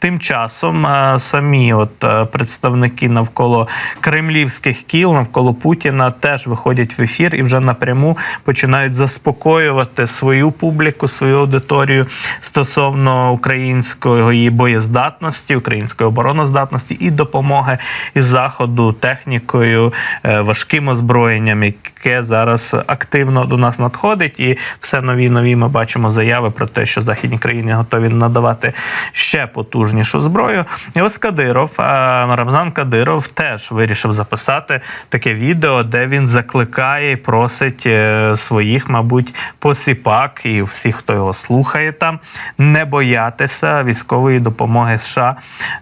Тим часом е, самі от е, представники навколо кремлівських кіл, навколо Путіна, теж виходять в ефір і вже напряму починають заспокоювати свою публіку, свою аудиторію стосовно української боєздатності, української обороноздатності і допомоги із заходу технікою, е, важким озброєнням, яке зараз активно до нас надходить, і все нові нові ми бачимо заяви про те, що західні країни готові надавати ще потужнішу зброю. І ось Кадиров, Рамзан Кадиров теж вирішив записати таке відео, де він закликає і просить е, своїх, мабуть, посіпак і всіх, хто його слухає там, не боятися військової допомоги США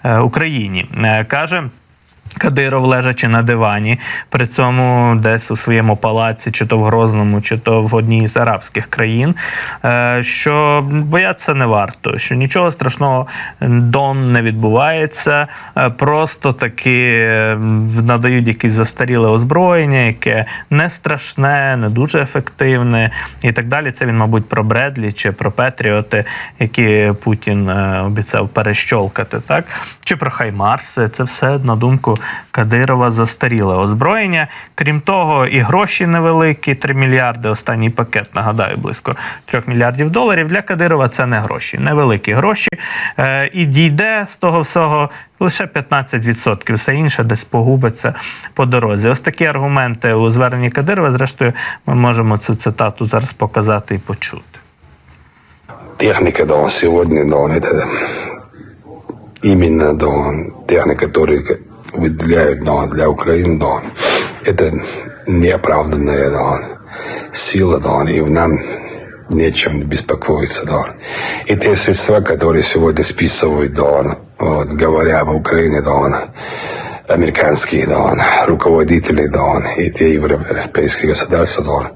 е, Україні. Е, Каже. Кадиров лежачи на дивані, при цьому десь у своєму палаці, чи то в Грозному, чи то в одній з арабських країн, е, що боятися не варто, що нічого страшного дон не відбувається, е, просто таки надають якесь застаріле озброєння, яке не страшне, не дуже ефективне і так далі. Це він, мабуть, про Бредлі чи про Петріоти, які Путін е, обіцяв перещолкати, так чи про Хаймарс. Це все на думку Кадирова застаріле озброєння. Крім того, і гроші невеликі 3 мільярди. Останній пакет нагадаю близько 3 мільярдів доларів. Для Кадирова це не гроші, невеликі гроші. Е, і дійде з того всього. Лише 15%, все інше десь погубиться по дорозі. Ось такі аргументи у зверненні Кадирова. Зрештою, ми можемо цю цитату зараз показати і почути. техника, да, он сегодня, да, он это именно, да, он техника, которую выделяют, да, он для Украины, да, он это неоправданная, да, он сила, да, он, и нам нечем беспокоиться, да. он. И те средства, которые сегодня списывают, да, он, вот, говоря об Украине, да, он, американские, да, он, руководители, да, он, и те европейские государства, да, он,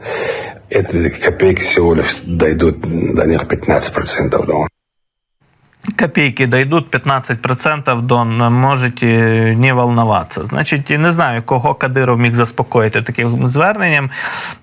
эти копейки всего лишь дойдут до них 15%, да, он. Копейки дойдут 15% до можете не волноватися. Значить, не знаю, кого Кадиров міг заспокоїти таким зверненням.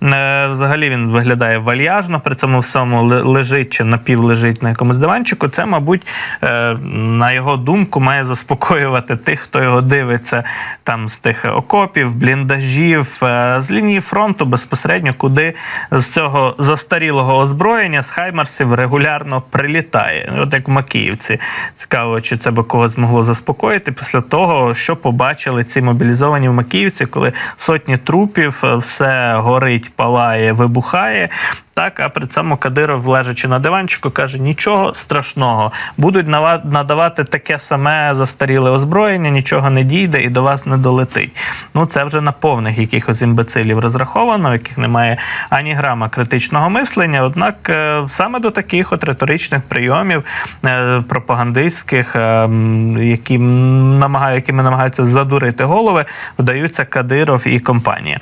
Е, Взагалі він виглядає вальяжно, при цьому всьому лежить чи напівлежить на якомусь диванчику. Це, мабуть, е, на його думку, має заспокоювати тих, хто його дивиться там з тих окопів, бліндажів, е, з лінії фронту безпосередньо, куди з цього застарілого озброєння з Хаймарсів регулярно прилітає. От як в Макіївці. Цікаво, чи це би когось змогло заспокоїти після того, що побачили ці мобілізовані в Макіївці, коли сотні трупів, е, все горить, палає, вибухає. Так, а при цьому Кадиров, лежачи на диванчику, каже: нічого страшного, будуть надавати таке саме застаріле озброєння, нічого не дійде і до вас не долетить. Ну це вже на повних якихось імбецилів розраховано, в яких немає ані грама критичного мислення. Однак е, саме до таких от риторичних прийомів е, пропагандистських, е, які м, якими намагаються задурити голови, вдаються Кадиров і компанія.